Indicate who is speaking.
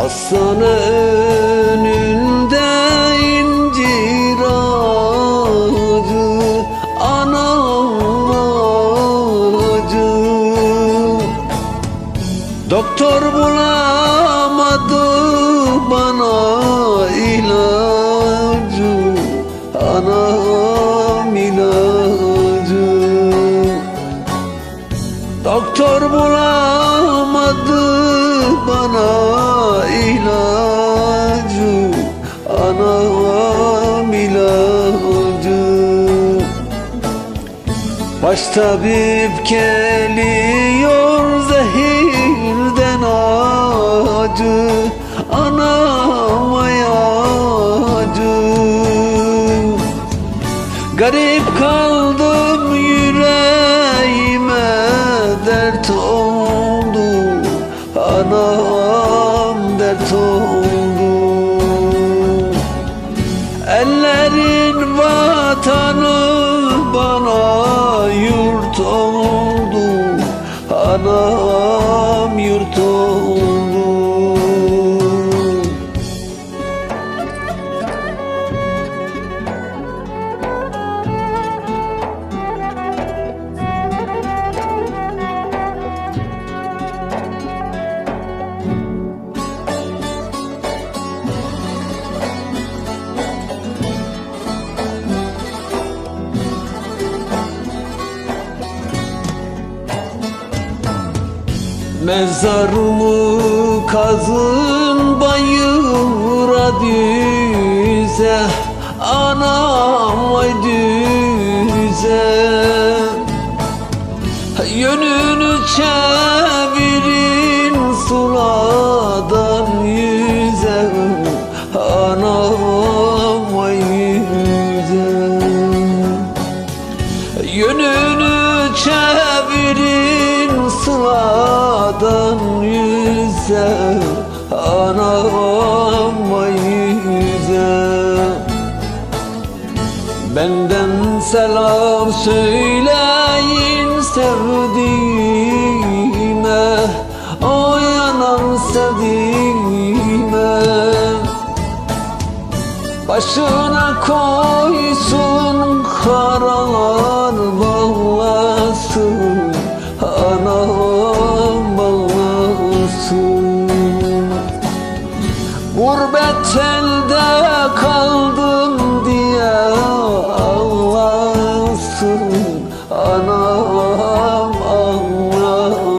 Speaker 1: Hasan'ı önünde incir ağacı Anam ağacı. Doktor bulamadı bana ilacı Anam ilacı. Doktor bulamadı Baş tabip geliyor zehirden acı Anam acı Garip kaldım Anam Mezarımı kazın bayıra düze Anam vay düze. Yönünü çevirin suladan yüze Anam vay yüze. Yönünü yüze Anam yüze Benden selam söyleyin sevdiğime O yanan sevdiğime. Başına koysun karalar Gurbet elde kal.